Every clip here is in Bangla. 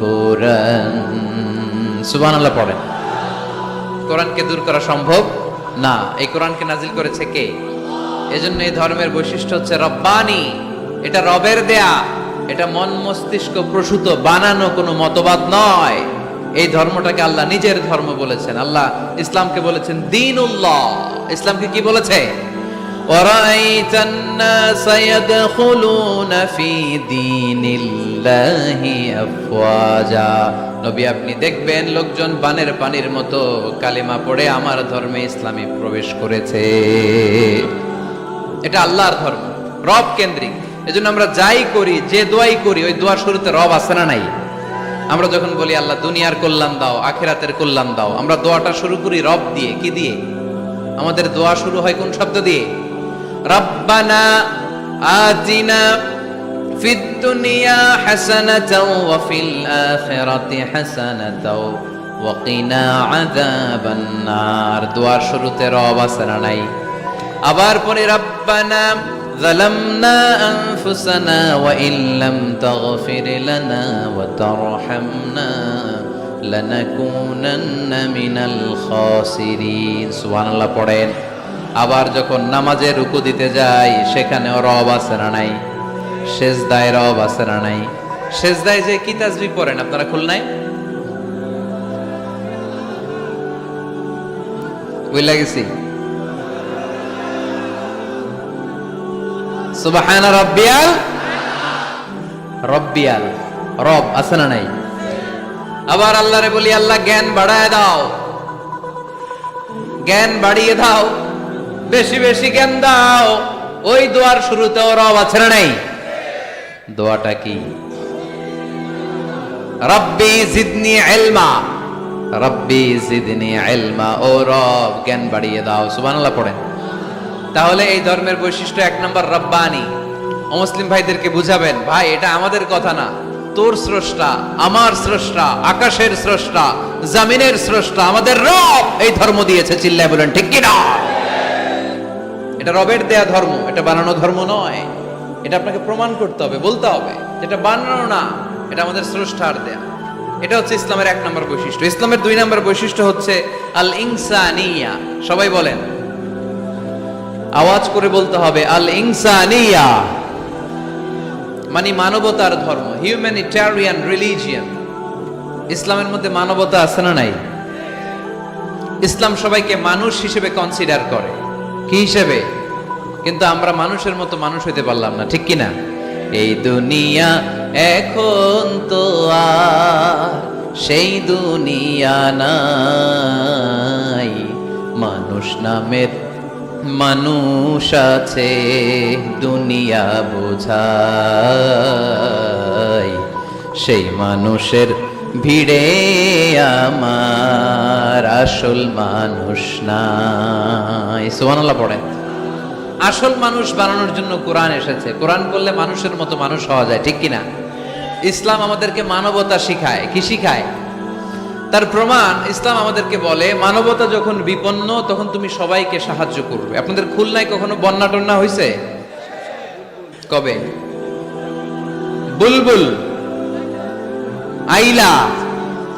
কোরআন। সুবহানাল্লাহ পড়েন কোরআনকে দূর করা সম্ভব? না। এই কোরআনকে নাজিল করেছে কে? এজন্য এই ধর্মের বৈশিষ্ট্য হচ্ছে রব্বানি। এটা রবের দেয়া। এটা মন মস্তিষ্ক প্রসূত, বানানো কোনো মতবাদ নয়। এই ধর্মটাকে আল্লাহ নিজের ধর্ম বলেছেন। আল্লাহ ইসলামকে বলেছেন দিন উল্লাহ ইসলামকে কি বলেছে? وَرَأَيْتَ النَّاسَ يَدْخُلُونَ فِي دِينِ اللَّهِ أَفْوَاجًا নবী আপনি দেখবেন লোকজন বানের পানির মতো কালিমা পড়ে আমার ধর্মে ইসলামে প্রবেশ করেছে এটা আল্লাহর ধর্ম রব কেন্দ্রিক এজন্য আমরা যাই করি যে দোয়াই করি ওই দোয়ার শুরুতে রব আছে না নাই আমরা যখন বলি আল্লাহ দুনিয়ার কল্যাণ দাও আখেরাতের কল্যাণ দাও আমরা দোয়াটা শুরু করি রব দিয়ে কি দিয়ে আমাদের দোয়া শুরু হয় কোন শব্দ দিয়ে রব্বানা আতিনা ফিদ দুনিয়া হাসানাতাও ওয়া ফিল আখিরাতি হাসানাতাও ওয়া কিনা আযাবান নার দোয়ার শুরুতে রব আছে না নাই আবার পরে রব্বানা ظلمنا أنفسنا وإن لم تغفر لنا وترحمنا لنكونن من الخاسرين সুবহান আল্লাহ পড়েন আবার যখন নামাজে রুকু দিতে যাই সেখানেও রব না নাই? সেজদায় রব না নাই? সেজদায় যে কি তাজবি পড়েন, আপনারা খুলনাই বুঝলা গেছি? সুবহান রব্বিয়াল রব্বিয়াল, রব আছে না নাই? আবার আল্লাহরে বলি, আল্লাহ জ্ঞান বাড়ায় দাও। জ্ঞান বাড়িয়ে দাও। বেশি বেশি জ্ঞান দাও। ওই দোয়ার শুরুতেও রব আছে না নাই? দোয়াটা কি? রব্বি জিদনি ইলমা। রব্বি জিদনি ইলমা। ও রব, জ্ঞান বাড়িয়ে দাও। সুবহানাল্লাহ পড়েন। তাহলে এই ধর্মের বৈশিষ্ট্য এক নম্বর রব্বানি। অমুসলিম ভাইদেরকে বুঝাবেন, ভাই, এটা আমাদের কথা না। তোর স্রষ্টা, আমার স্রষ্টা, আকাশের স্রষ্টা, জামিনের স্রষ্টা, আমাদের রব এই ধর্ম দিয়েছে। চিল্লায় বলেন, ঠিক কি না? এটা রবের দেয়া ধর্ম, এটা বানানো ধর্ম নয়। এটা আপনাকে প্রমাণ করতে হবে, বলতে হবে এটা বানানো না, এটা আমাদের স্রষ্টার দেয়া। এটা হচ্ছে ইসলামের এক নম্বর বৈশিষ্ট্য। ইসলামের দুই নম্বর বৈশিষ্ট্য হচ্ছে আল ইনসানিয়া সবাই বলেন। আওয়াজ করে বলতে হবে আল ইনসানিয়া মানে মানবতার ধর্ম হিউম্যানিটারিয়ান রিলিজিয়ান ইসলামের মধ্যে মানবতা আছে না নাই? ইসলাম সবাইকে মানুষ হিসেবে কনসিডার করে। কি হিসেবে? কিন্তু আমরা মানুষের মতো মানুষ হইতে পারলাম না, ঠিক কি না এই দুনিয়া এখন তো আর সেই দুনিয়া নাই। মানুষ নামের মানুষ আছে, দুনিয়া বোঝাই। সেই মানুষের ভিড়ে আমার আসল মানুষ নাই। সুবহানাল্লাহ পড়েন। আসল মানুষ বানানোর জন্য কোরআন এসেছে। কোরআন করলে মানুষের মতো মানুষ হওয়া যায়, ঠিক কিনা? ইসলাম আমাদেরকে মানবতা শিখায়। কি শিখায়? তার প্রমাণ ইসলাম আমাদেরকে বলে, মানবতা যখন বিপন্ন, তখন তুমি সবাইকে সাহায্য করবে। আপনাদের খুলনায় কখনো বন্যা টন্যা হয়েছে কবে? বুলবুল, আইলা,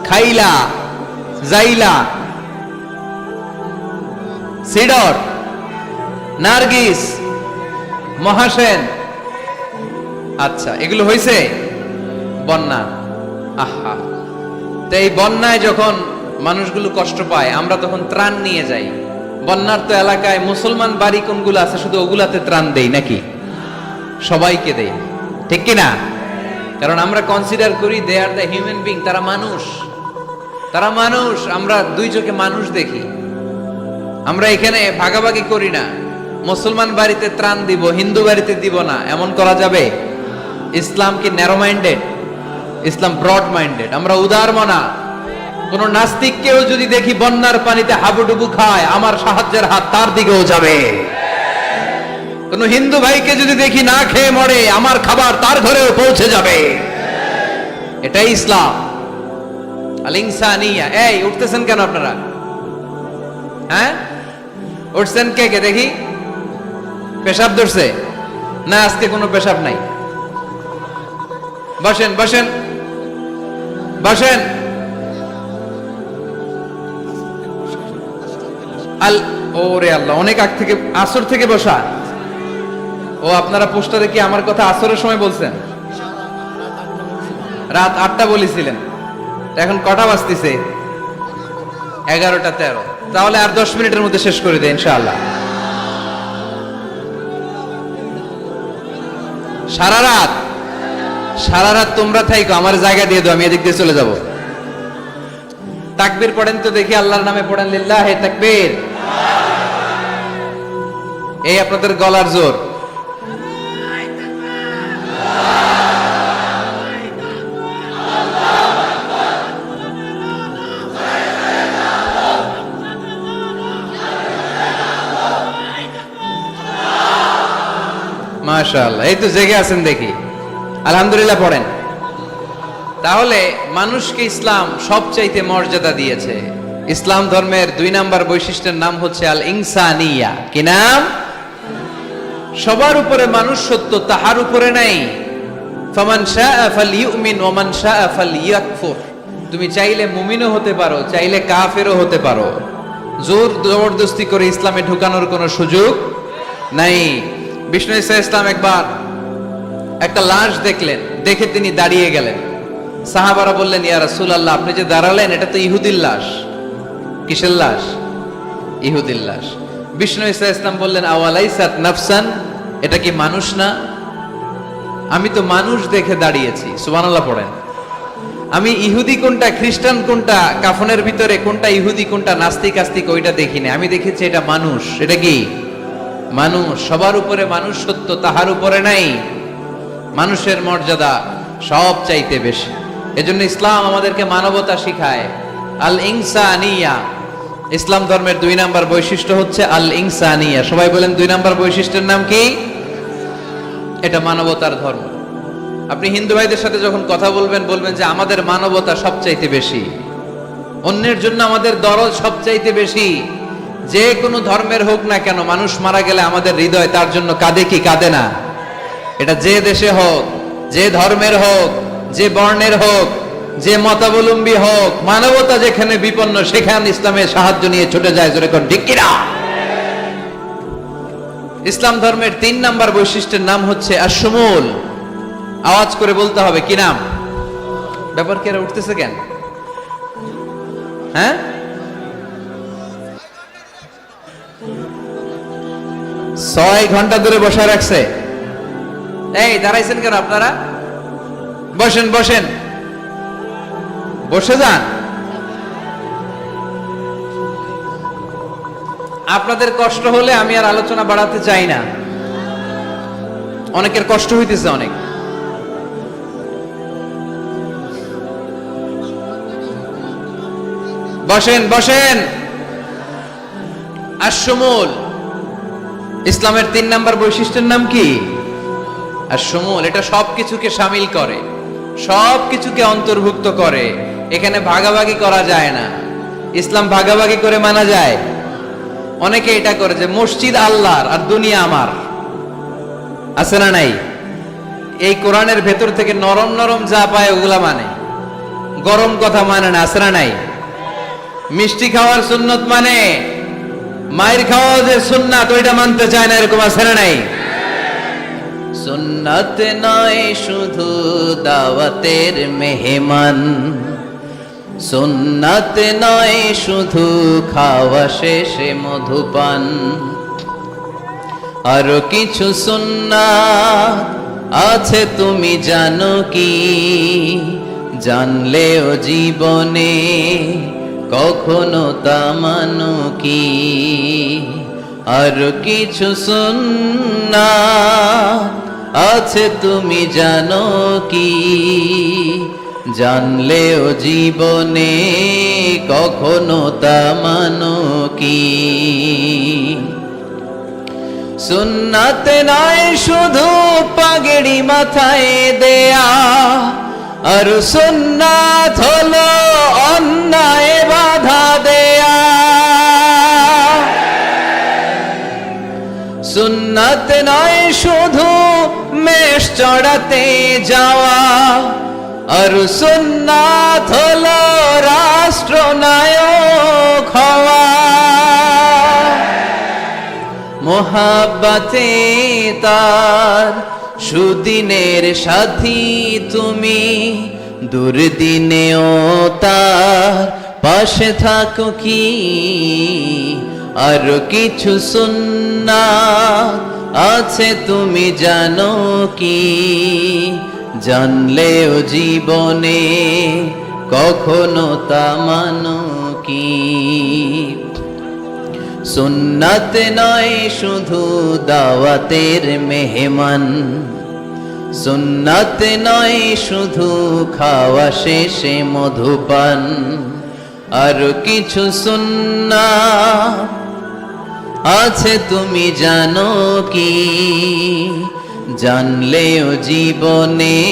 খাইলা জাইলা, সিডর, নার্গিস, মহাসেন। আচ্ছা এগুলো হয়েছে বন্যা। আহা। তো এই বন্যায় যখন মানুষগুলো কষ্ট পায়, আমরা তখন ত্রাণ নিয়ে যাই। বন্যার তো এলাকায় মুসলমান বাড়ি কোনগুলো আছে? শুধু ওগুলাতে ত্রাণ দেই নাকি? সবাইকে দেই। ঠিক কি না কারণ আমরা কনসিডার করি they are the human being তারা মানুষ। তারা মানুষ, আমরা দুই চোখে মানুষ দেখি। আমরা এখানে ভাগাভাগি করি না। মুসলমান বাড়িতে ত্রাণ দিব, হিন্দু বাড়িতে দিব না। এমন করা যাবে? ইসলাম কি narrow minded Islam broad minded আমরা উদার মনা। কোন নাস্তিককেও যদি দেখি বন্যার পানিতে হাবুডুবু খায়, আমার সাহায্যের হাত তার দিকেও যাবে। কোন হিন্দু ভাইকে যদি দেখি না খেয়ে মরে, আমার খাবার তার ঘরেও পৌঁছে যাবে। এটাই ইসলাম। আল এই, উঠতেছেন কেন আপনারা? হ্যাঁ? উঠছেন কে কে? দেখি। পেশাব ধরছে? না, আজকে কোনো পেশাব নাই। বসেন বসেন। বসেন। আল, ওরে আল্লাহ, অনেক আগ থেকে, আসর থেকে বসা। ও, আপনারা পোস্টারে কি আমার কথা আসরের সময় বলছেন? রাত আটটা বলেছিলেন। এখন কটা বাজতেছে? এগারোটা তেরো। তাহলে আর দশ মিনিটের মধ্যে শেষ করে দেয় ইনশাআল্লাহ। সারা রাত সারা রাত তোমরা থাইকো, আমার জায়গা দিয়ে দাও, আমি এদিক দিয়ে চলে যাব। তাকবীর পড়েন তো দেখি, আল্লাহর নামে পড়েন, লিল্লাহ তাকবীর। এই আপনাদের গলার জোর। মাশাআল্লাহ, এই তো জেগে আছেন দেখি। আলহামদুলিল্লাহ পড়েন। তাহলে মানুষকে ইসলাম সবচাইতে মর্যাদা দিয়েছে। ইসলাম ধর্মের দুই নাম্বার বৈশিষ্ট্যের নাম হচ্ছে আল ইনসানিয়া কি নাম? সবার উপরে মানুষ সত্য, তাহার উপরে নাই। তুমি চাইলে মুমিনও হতে পারো, চাইলে কাফেরও হতে পারো। জোর জবরদস্তি করে ইসলামে ঢুকানোর কোনো সুযোগ নাই। বিষ্ণু ইসা ইসলাম একবার একটা লাশ দেখলেন, দেখে তিনি দাঁড়িয়ে গেলেন। সাহাবারা বললেন, ইয়া রাসূলুল্লাহ, আপনি যে দাঁড়ালেন, এটা তো ইহুদির লাশ। কিসের লাশ? ইহুদির লাশ। বিষ্ণু ইসা ইসলাম বললেন আওয়ালাই সাত নাফসান? এটা কি মানুষ না? আমি তো মানুষ দেখে দাঁড়িয়েছি, সুবহানাল্লাহ পড়েন। আমি ইহুদি কোনটা, খ্রিস্টান কোনটা, কাফনের ভিতরে কোনটা ইহুদি কোনটা, নাস্তিক আস্তিক, ওইটা দেখিনি। আমি দেখেছি এটা মানুষ। এটা কি? মানুষ, সবার উপরে মানুষ সত্য, তাহার উপরে নাই। মানুষের মর্যাদা সব চাইতে বেশি। এজন্য ইসলাম আমাদেরকে মানবতা শিখায়। আল ইনসানিয়া ইসলাম ধর্মের দুই নাম্বার বৈশিষ্ট্য হচ্ছে আল ইনসানিয়া সবাই বলেন দুই নাম্বার বৈশিষ্ট্যের নাম কি? এটা মানবতার ধর্ম। আপনি হিন্দু ভাইদের সাথে যখন কথা বলবেন বলবেন যে আমাদের মানবতা সবচাইতে বেশি। অন্যের জন্য আমাদের দরদ সবচাইতে বেশি। যে কোনো ধর্মের হোক না কেন, মানুষ মারা গেলে আমাদের হৃদয় তার জন্য কাঁদে কি কাঁদে না? এটা যে দেশে হোক, যে ধর্মের হোক, যে বর্ণের হোক, যে মতাবলম্বী হোক, মানবতা যেখানে বিপন্ন, সেখানে ইসলামের সাহায্য নিয়ে ছুটে যায়, জোরে কোন ঠিক ইসলাম ধর্মের তিন নাম্বার বৈশিষ্ট্যের নাম হচ্ছে আসমুল আওয়াজ করে বলতে হবে, কি নাম? ব্যাপার কি উঠতেছে কেন? হ্যাঁ? ছয় ঘণ্টা ধরে বসে রাখছে। এই, দাঁড়াইছেন কেন আপনারা? বসেন বসেন। বসে যান। আপনাদের কষ্ট হলে আমি আর আলোচনা বাড়াতে চাই না। অনেকের কষ্ট হইতেছে অনেক। বসেন বসেন। আসমুল ইসলামের তিন নাম্বার বৈশিষ্ট্যের নাম কি? আসমুল এটা সব কিছুকে সামিল করে সব কিছুকে অন্তর্ভুক্ত করে। এখানে ভাগাভাগি করা যায় না। ইসলাম ভাগাভাগি করে মানা যায়। অনেকে এটা করে যে, মসজিদ আল্লাহর আর দুনিয়া আমার। আছে না নাই? এই কোরআনের ভেতর থেকে নরম নরম যা পায় ওগুলা মানে। গরম কথা মানে না, আছে না নাই? মিষ্টি খাওয়ার সুন্নত মানে। মায়ের খাওয়া যে সুন্নাত, ওইটা মানতে চায় না, এরকম আছে না নাই? সুন্নাত নয়, শুধু দাওয়াতের মেহমান। সুন্নাত নয়, শুধু খাওয়া শেষে মধুপান। আরও কিছু সুন্নাত আছে, তুমি জানো কি? জানলেও জীবনে কখনো তা মানো কি? আর কিছু সুন্নাত আছে তুমি জানো কি? জানলেও জীবনে কখনো তা মানো কি? সুন্নাতে নয় শুধু পাগড়ি মাথায় দেয়া, আর সুন্নাত হলো অন্যায় সুন্নাত নয়, শুধু মেষ চড়াতে যাওয়া। আর সুন্নাত হলো রাষ্ট্রনায়ক হওয়া। মোহাব্বতে তার সুদিনের সাথী তুমি, দুর্দিনেও তার পাশে থাকো কি? আর কিছু সুন্না আছে, তুমি জানো কি? জানলেও জীবনে কখনো তা মানো কি? সুন্নাত নয় শুধু দাওয়াতের মেহমান। সুন্নাত নয় শুধু খাওয়া শেষে মধুপান। আর কিছু সুন্না আছে তুমি জানো কি? জানলেও জীবনে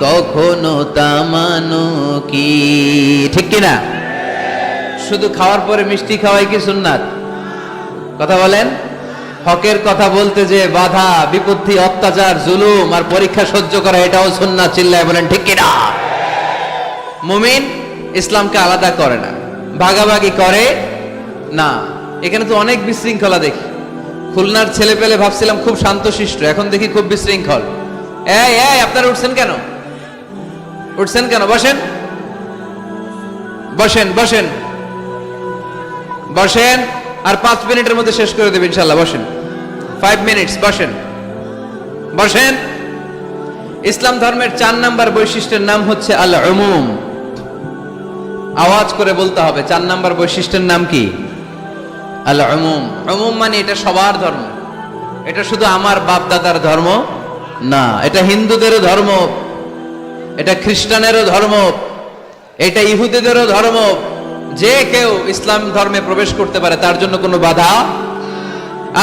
কখনো তা মানো কি? ঠিক কিনা? শুধু খাওয়ার পরে মিষ্টি খাওয়াই কি সুন্নাত? কথা বলেন? হকের কথা বলতে যে বাধা, বিপত্তি, অত্যাচার, জুলুম আর পরীক্ষা সহ্য করা, এটাও সুন্নাত, চিল্লায় বলেন, ঠিক কিনা? মুমিন ইসলামকে আলাদা করে না। ভাগাভাগি করে না। এখানে তো অনেক বিশৃঙ্খলা দেখি। খুলনার ছেলে পেলে ভাবছিলাম খুব শান্তশিষ্ট, এখন দেখি খুব বিশৃঙ্খল। আপনারা উঠছেন কেন? উঠছেন কেন? বসেন। বসেন বসেন। বসেন, আর পাঁচ মিনিটের মধ্যে শেষ করে দেবেন ইনশাল্লাহ, বসেন। ফাইভ মিনিটস বসেন। বসেন। ইসলাম ধর্মের চার নাম্বার বৈশিষ্ট্যের নাম হচ্ছে আল আওয়াজ করে বলতে হবে, চার নাম্বার বৈশিষ্ট্যের নাম কি? আল উমুম। উমুম মানে এটা সবার ধর্ম। এটা শুধু আমার বাপ দাদার ধর্ম না, এটা হিন্দুদেরও ধর্ম, এটা খ্রিস্টানেরও ধর্ম, এটা ইহুদিদেরও ধর্ম। যে কেউ ইসলাম ধর্মে প্রবেশ করতে পারে, তার জন্য কোনো বাধা।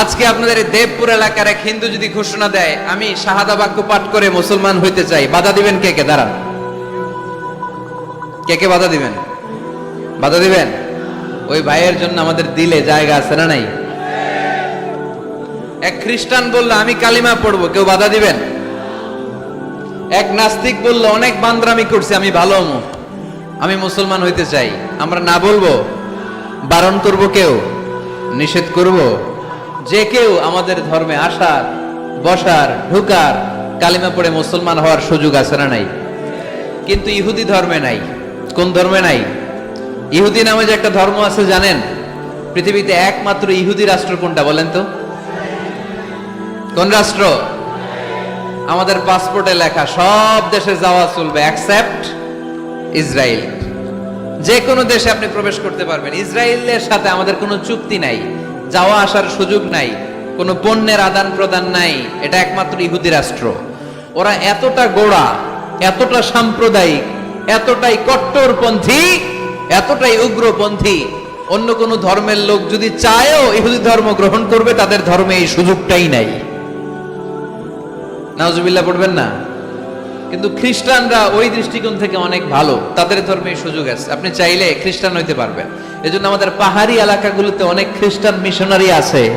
আজকে আপনাদের দেবপুর এলাকার এক হিন্দু যদি ঘোষণা দেয়, আমি শাহাদা বাক্য পাঠ করে মুসলমান হইতে চাই, বাধা দিবেন কে কে? দাঁড়ান। কে কে বাধা দিবেন? বাধা দিবেন? ওই ভাইয়ের জন্য আমাদের দিলে জায়গা আছে না নাই? এক খ্রিস্টান বলল, আমি কালিমা পড়ব। কেউ বাধা দিবেন? এক নাস্তিক বলল, অনেক বান্দ্রামি করছে, আমি ভালো আমি মুসলমান হইতে চাই। আমরা না বলব? বারণ করব কেউ? নিষেধ করব? যে কেউ আমাদের ধর্মে আসার, বসার, ঢুকার, কালিমা পড়ে মুসলমান হওয়ার সুযোগ আছে না নাই? কিন্তু ইহুদি ধর্মে নাই। কোন ধর্মে নাই? ইহুদি নামে যে একটা ধর্ম আছে, জানেন? পৃথিবীতে একমাত্র ইহুদি রাষ্ট্র কোনটা বলেন তো? কোন রাষ্ট্র? আমাদের পাসপোর্টে লেখা, সব দেশে যাওয়া চলবে অ্যাকসেপ্ট ইসরায়েল। যে কোনো দেশে আপনি প্রবেশ করতে পারবেন। ইসরায়েলের সাথে আমাদের কোনো চুক্তি নাই, যাওয়া আসার সুযোগ নাই, কোনো পণ্যের আদান প্রদান নাই, এটা একমাত্র ইহুদি রাষ্ট্র। ওরা এতটা গোড়া, এতটা সাম্প্রদায়িক, এতটাই কট্টরপন্থী এতটাই উগ্রপন্থী। অন্য কোনো ধর্মের লোক যদি চায়ও ইহুদি ধর্ম গ্রহণ করবে, তাদের ধর্মে এই সুযোগটাই নাই। নাজুবিল্লাহ পড়বেন না? কিন্তু খ্রিস্টানরা ওই দৃষ্টিকোণ থেকে অনেক ভালো। তাদের ধর্মে সুযোগ আছে। আপনি চাইলে খ্রিস্টান হইতে পারবেন। এজন্য আমাদের পাহাড়ি এলাকাগুলোতে অনেক খ্রিস্টান মিশনারি আছে।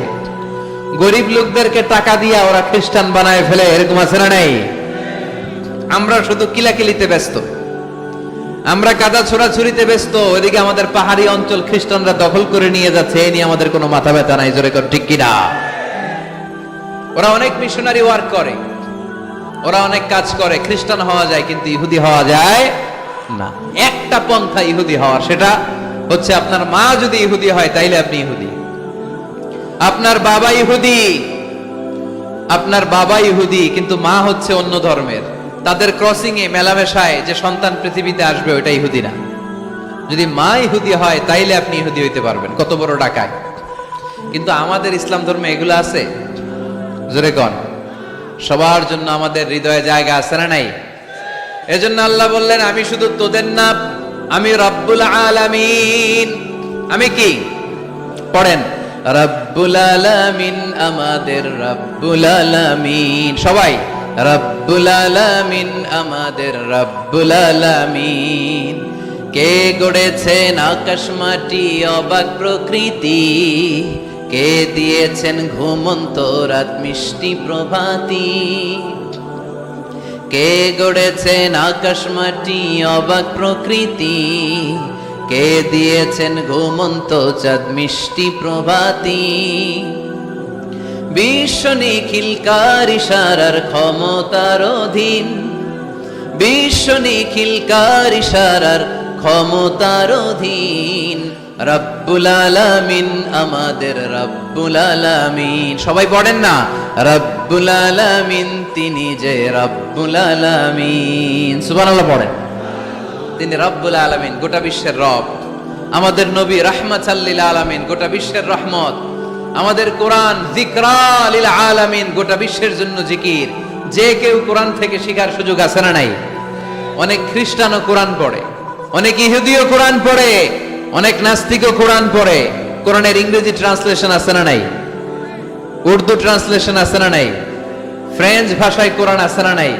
গরিব লোকদেরকে টাকা দিয়া ওরা খ্রিস্টান বানায় ফেলে, এরকম আছে না নাই? আমরা শুধু কিলাকিলিতে ব্যস্ত। আমরা কাদা ছোড়াছুরিতে ব্যস্ত ওইদিকে আমাদের পাহাড়ি অঞ্চল খ্রিস্টানরা দখল করে নিয়ে যাচ্ছে, এ নিয়ে আমাদের কোনো মাথা ব্যথা নাই, জোরে কর, ঠিক কিনা? ওরা অনেক মিশনারি ওয়ার্ক করে, ওরা অনেক কাজ করে, খ্রিস্টান হওয়া যায় কিন্তু ইহুদি হওয়া যায় না। একটা পন্থা ইহুদি হওয়া, সেটা হচ্ছে আপনার মা যদি ইহুদি হয়, তাইলে আপনি ইহুদি। আপনার বাবা ইহুদি, আপনার বাবা ইহুদি, কিন্তু মা হচ্ছে অন্য ধর্মের। তাদের ক্রসিং এ মেলামেশায় যে সন্তান পৃথিবীতে আসবে ওটা ইহুদি না যদি মা ইহুদি হয়, তাইলে আপনি ইহুদি হইতে পারবেন, কত বড় ডাকায় কিন্তু আমাদের ইসলাম ধর্মে এগুলো আছে? জোরে কন। সবার জন্য আমাদের হৃদয়ে জায়গা আছে না নাই? এজন্য আল্লাহ বললেন, আমি শুধু তোদের না আমি রব্বুল আলামিন। আমি কি? পড়েন, রব্বুল আলামিন আমাদের রব্বুল আলামিন। সবাই। রব্বুল আলামিন আমাদের রব্বুল আলামিন। কে গড়েছেন আকাশ মাটি, অবাক প্রকৃতি? কে দিয়েছেন ঘুমন্ত রাত মিষ্টি প্রভাতী? কে গড়েছেন আকাশ মাটি, অবাক প্রকৃতি? কে দিয়েছেন ঘুমন্ত চাঁদ মিষ্টি প্রভাতী? বিশ্ব নিখিলকার ইশারার ক্ষমতার অধীন। বিশ্ব নিখিলকার ইশারার ক্ষমতার অধীন। রব্বুল আলামিন আমাদের রব্বুল আলামিন। সবাই পড়েন না? রব্বুল আলামিন তিনি যে রব্বুল আলামিন। সুবহানাল্লাহ পড়েন। তিনি রব্বুল আলামিন, গোটা বিশ্বের রব। আমাদের নবী রাহমাত আলামিন, গোটা বিশ্বের রহমত। আমাদের কোরআন জিকরা লিল আলামিন গোটা বিশ্বের জন্য জিকির। যে কেউ কোরআন থেকে শেখার সুযোগ আছে না নাই? অনেক খ্রিস্টানও কোরআন পড়ে, অনেক ইহুদিও কোরআন পড়ে, অনেক নাস্তিকও কোরআন পড়ে। কোরআনের ইংরেজি ট্রান্সলেশন আছে না নাই? উর্দু ট্রান্সলেশন আছে না নাই? ফ্রেঞ্চ ভাষায় কোরআন আছে না নাই?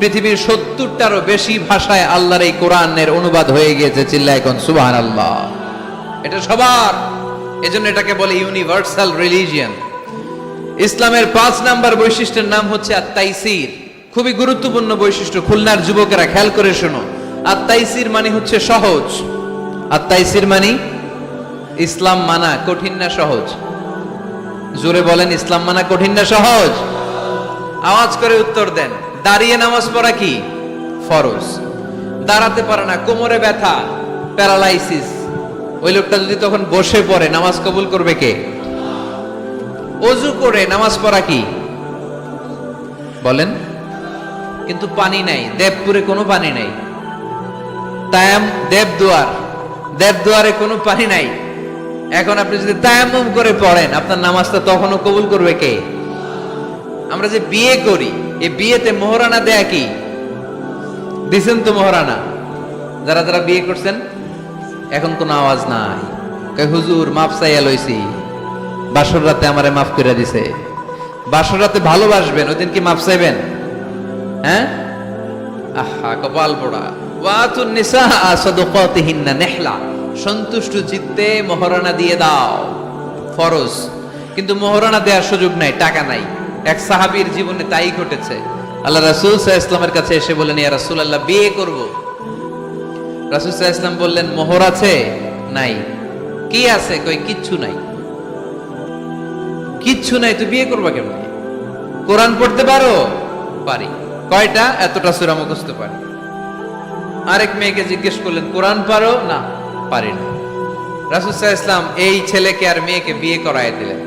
পৃথিবীর সত্তরটারও বেশি ভাষায় আল্লাহর এই কোরআনের অনুবাদ হয়ে গিয়েছে চিল্লা এখন সুবাহান আল্লাহ এটা সবার এজন্য এটাকে বলে ইউনিভার্সাল রিলিজিয়ান ইসলামের পাঁচ নাম্বার বৈশিষ্ট্যের নাম হচ্ছে আত্মাইসির খুবই গুরুত্বপূর্ণ বৈশিষ্ট্য, খুলনার যুবকেরা খেয়াল করে শোনো। আত্মাইসির মানে হচ্ছে সহজ। আত্মাইসির মানে ইসলাম মানা কঠিন না সহজ। জোরে বলেন, ইসলাম মানা কঠিন না সহজ? আওয়াজ করে উত্তর দেন, দাঁড়িয়ে নামাজ পড়া কি? ফরজ। দাঁড়াতে পারে না, কোমরে ব্যথা, প্যারালাইসিস। ওই লোকটা যদি তখন বসে পড়ে, নামাজ কবুল করবে কে? অজু করে নামাজ পড়া কি? বলেন, কিন্তু পানি নাই, দেবপুরে কোনো পানি নাই। তায়াম, দেবদুয়ার, দেবদুয়ারে কোনো পানি নাই। এখন আপনি যদি তায়াম্মুম করে পড়েন, আপনার নামাজটা তখনও কবুল করবে কে? আমরা যে বিয়ে করি এই বিয়েতে মোহরানা দেয়া কি? দিছেন তো মোহরানা? যারা যারা বিয়ে করছেন এখন কোনো আওয়াজ নাই। কয়, হুজুর মাফ চাইয়া লইছি। বাসর রাতে আমারে মাফ করে দিছে। বাসর রাতে ভালোবাসবেন, ওই দিন কি মাফ চাইবেন? হ্যাঁ? আহা, কপাল পোড়া। ওয়াতুন নিসা নেহলা। সন্তুষ্ট চিত্তে মোহরানা দিয়ে দাও। ফরজ। কিন্তু মোহরানা দেওয়ার সুযোগ নাই, টাকা নাই। এক সাহাবীর জীবনে তাই ঘটেছে। আল্লাহ রাসূল সাল্লাল্লাহু ইসলামের কাছে এসে বলেন, ইয়া রাসূলুল্লাহ, বিয়ে করব। সাল্লাল্লাহু ইসলাম বললেন, মোহর আছে? নাই। কি আছে? কই, কিচ্ছু নাই। কিচ্ছু নাই তুই বিয়ে করবা কেমনে? কোরআন পড়তে পারো? পারি। কয়টা? এতটা সূরা মুখস্থ পারি। আরেক মেয়েকে জিজ্ঞেস করলেন, কোরআন পারো? না, পারি না। রাসূল ইসলাম এই ছেলেকে আর মেয়েকে বিয়ে করায় দিলেন।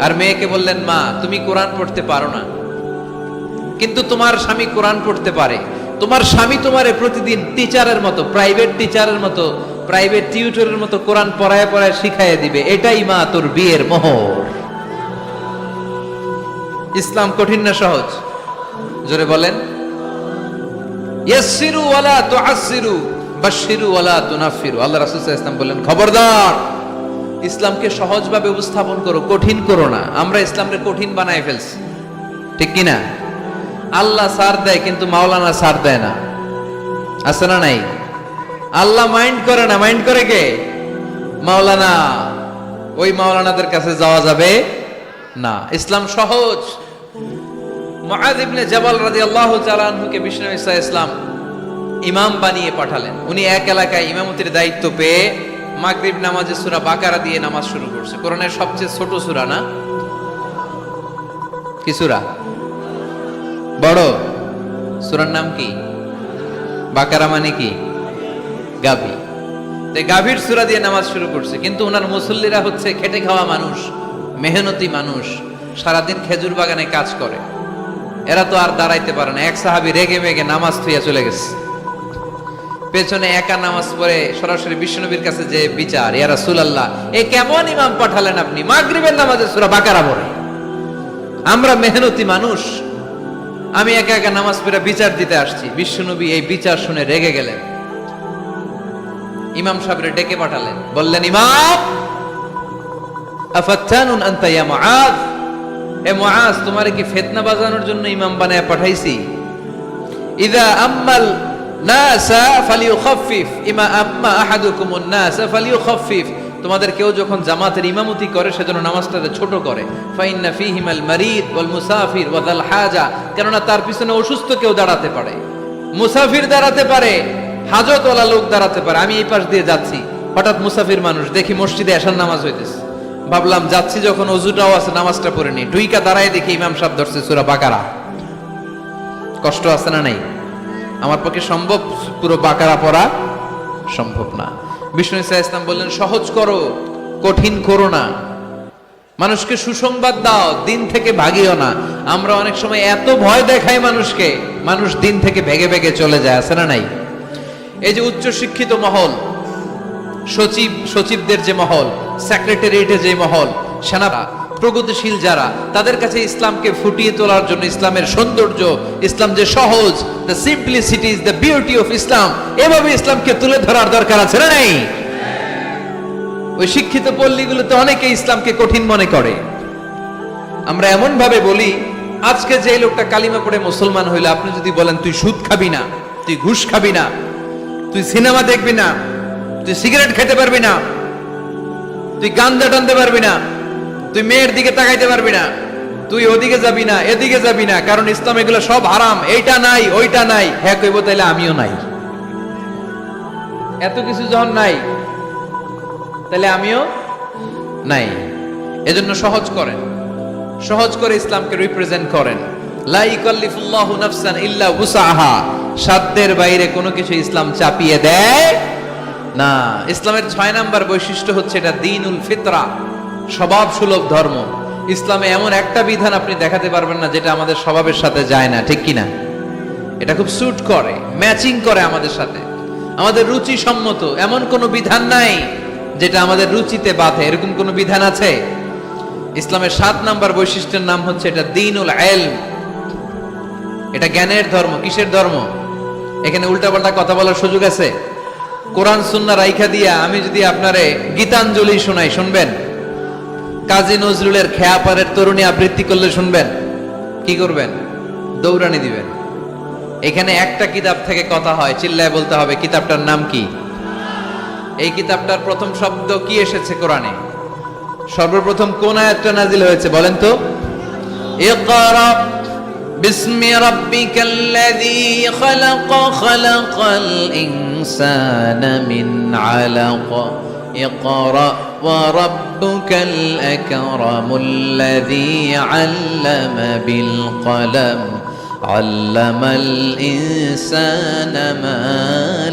আর মেয়েকে বললেন, মা, তুমি কোরআন পড়তে পারো না। কিন্তু তোমার স্বামী কোরআন পড়তে পারে। তোমার স্বামী তোমারে প্রতিদিন টিচারের মতো প্রাইভেট টিচারের মতো প্রাইভেট টিউটরের মতো কোরআন পড়ায় পড়ায় শিখাইয়ে দিবে। এটাই মা তোর বিয়ের মোহর। ইসলাম কঠিন না সহজ? জোরে বলেন। ইয়াসসিরু ওয়ালা তুআসসিরু, বাশশিরু ওয়ালা তুনাফিরু আল্লাহ রাসূল সাল্লাল্লাহু আলাইহি বললেন খবরদার, ইসলামকে সহজভাবে উপস্থাপন করো, কঠিন করো না। আমরা ইসলামকে কঠিন বানায় ফেলছি। ঠিক কি না? আল্লাহ সার দেয়, কিন্তু মাওলানা সার দেয় না। আছে না নাই? আল্লাহ মাইন্ড করে না, মাইন্ড করে কে? মাওলানা, ওই মাওলানাদের কাছে যাওয়া যাবে না। ইসলাম সহজ। মুআয ইবনে জাবাল তাআলা আনহুকে বিষ্ণু ঈসা ইসলাম ইমাম বানিয়ে পাঠালেন। উনি এক এলাকায় ইমামতির দায়িত্ব পেয়ে মাগরিব নামাজে সূরা বাকারা দিয়ে নামাজ শুরু করছে। কোরআনের সবচেয়ে ছোট সূরা না? কি সূরা? বড়। সুরার নাম কি? বাকারা মানে কি? গাভী। তো গাভীর সূরা দিয়ে নামাজ শুরু করছে, কিন্তু ওনার মুসল্লিরা হচ্ছে খেটে খাওয়া মানুষ, মেহনতি মানুষ, সারাদিন খেজুর বাগানে কাজ করে। এরা তো আর দাঁড়াইতে পারে না, এক সাহাবি রেগে মেগে নামাজ থুইয়া চলে গেছে। পেছনে একা নামাজ পড়ে সরাসরি বিষ্ণুনবীর কাছে যে বিচার, ইয়া রাসূলুল্লাহ, এ কেমন ইমাম পাঠালেন আপনি? মাগরিবের নামাজে সূরা বাকারা পড়ে। আমরা মেহনতি মানুষ আমি একা একা নামাজ পড়ে বিচার দিতে আসছি। বিশ্বনবী এই বিচার শুনে রেগে গেলেন। ইমাম সাহেবরে ডেকে পাঠালেন। বললেন, ইমাম, আফাত্তানুন আনতা ইয়া মুআজ? এ মুআজ, তোমারে কি ফিতনা বাজানোর জন্য ইমাম বানায় পাঠাইছি? ইদা আম্মাল নাসা ইমা আম্মা আহাদুকুমুন নাসা তোমাদের কেউ যখন জামাতের ইমামতি করে, সেজন্য নামাজটাকে ছোট করে। হাজা, কেননা তার পিছনে অসুস্থ কেউ দাঁড়াতে পারে। মুসাফির দাঁড়াতে পারে, হাজতওয়ালা লোক দাঁড়াতে পারে। আমি এই পাশ দিয়ে যাচ্ছি। হঠাৎ মুসাফির মানুষ দেখি মসজিদে এসার নামাজ হইতেছে। ভাবলাম, যাচ্ছি যখন অজুটাও আছে নামাজটা পড়ে নি ডুইকা দাঁড়ায় দেখি ইমাম সাহেব ধরছে সুরা বাকারা। কষ্ট আছে না নাই? আমার পক্ষে সম্ভব পুরো বাকারা পড়া সম্ভব না। বিষ্ণু ইসা ইসলাম বললেন, সহজ করো, কঠিন করো না। মানুষকে সুসংবাদ দাও, দিন থেকে ভাগিও না। আমরা অনেক সময় এত ভয় দেখাই মানুষকে, মানুষ দিন থেকে ভেগে ভেগে চলে যায়, আছে না নাই? এই যে উচ্চ শিক্ষিত মহল, সচিব, সচিবদের যে মহল সেক্রেটারিয়েটে যে মহল সেনারা প্রগতিশীল যারা, তাদের কাছে ইসলামকে ফুটিয়ে তোলার জন্য ইসলামের সৌন্দর্য, ইসলাম যে সহজ the simplicity is the beauty of Islam এভাবে ইসলামকে তুলে ধরার দরকার আছে না নাই? ওই শিক্ষিত পল্লীগুলোতে অনেকে ইসলামকে কঠিন মনে করে। আমরা এমন ভাবে বলি, আজকে যে লোকটা কালিমা পড়ে মুসলমান হইলে, আপনি যদি বলেন, তুই সুদ খাবি না, তুই ঘুষ খাবি না, তুই সিনেমা দেখবি না, তুই সিগারেট খেতে পারবি না, তুই গান্দা টানতে পারবি না তুই মেয়ের দিকে তাকাইতে পারবি না। তুই ওদিকে যাবি না, এদিকে যাবি না, কারণ ইসলাম এগুলো সব হারাম। এইটা নাই, ওইটা নাই। হ্যাঁ কইব তাইলে আমিও নাই। এত কিছু যখন নাই তাহলে আমিও নাই। এজন্য সহজ করেন। সহজ করে ইসলামকে রিপ্রেজেন্ট করেন। লা ইকাল্লিফুল্লাহু নাফসান ইল্লা উসাহা সাধ্যের বাইরে কোনো কিছু ইসলাম চাপিয়ে দেয় না। ইসলামের ছয় নাম্বার বৈশিষ্ট্য হচ্ছে এটা দিনুল ফিতরা। স্বভাব সুলভ ধর্ম। ইসলামে এমন একটা বিধান আপনি দেখাতে পারবেন না, যেটা আমাদের স্বভাবের সাথে যায় না, ঠিক কিনা? এটা খুব স্যুট করে ম্যাচিং করে আমাদের সাথে। আমাদের রুচি সম্মত, এমন কোনো বিধান নাই, যেটা আমাদের রুচিতে বাধে। এরকম কোনো বিধান আছে? ইসলামের সাত নাম্বার বৈশিষ্ট্যের নাম হচ্ছে এটা দিনুল এলম। এটা জ্ঞানের ধর্ম, কিসের ধর্ম? এখানে উল্টাপাল্টা কথা বলার সুযোগ আছে। কোরআন সুন্না রাইখা দিয়া আমি যদি আপনারে গীতাঞ্জলি শোনাই, শুনবেন? কাজী নজরুলের খেয়াপারের তরুণী আবৃত্তি করলে শুনবেন কি করবেন দৌড়ানি দিবেন এখানে একটা কিতাব থেকে কথা হয় চিল্লায় বলতে হবে কিতাবটার নাম কি এই কিতাবটার প্রথম শব্দ কি এসেছে কোরআনে সর্বপ্রথম কোন আয়াতটা নাজিল হয়েছে বলেন তো ইকরা بسم ربك الذي خلق خلق الإنسان من علق اقرأ وربك الأكرم الذي علم بالقلم علم الإنسان ما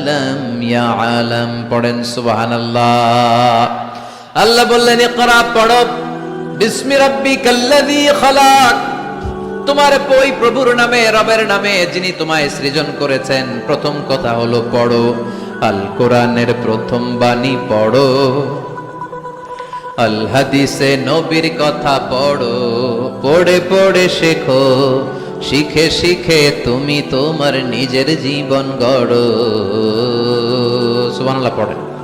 لم يعلم পড়েন সুবহানাল্লাহ আল্লাহ বললেন ইকরা পড়ো বিসমি রাব্বিকাল্লাযী খালাক তোমার ওই প্রভুর নামে রবের নামে যিনি তোমায় সৃজন করেছেন প্রথম কথা হলো পড়ো আল কোরআনের প্রথম বাণী পড়ো আল হাদিসে নবীর কথা পড়ো, পড়ে পড়ে শেখো। শিখে শিখে তুমি তোমার নিজের জীবন গড়ো। সুবহানাল্লাহ, পড়েন।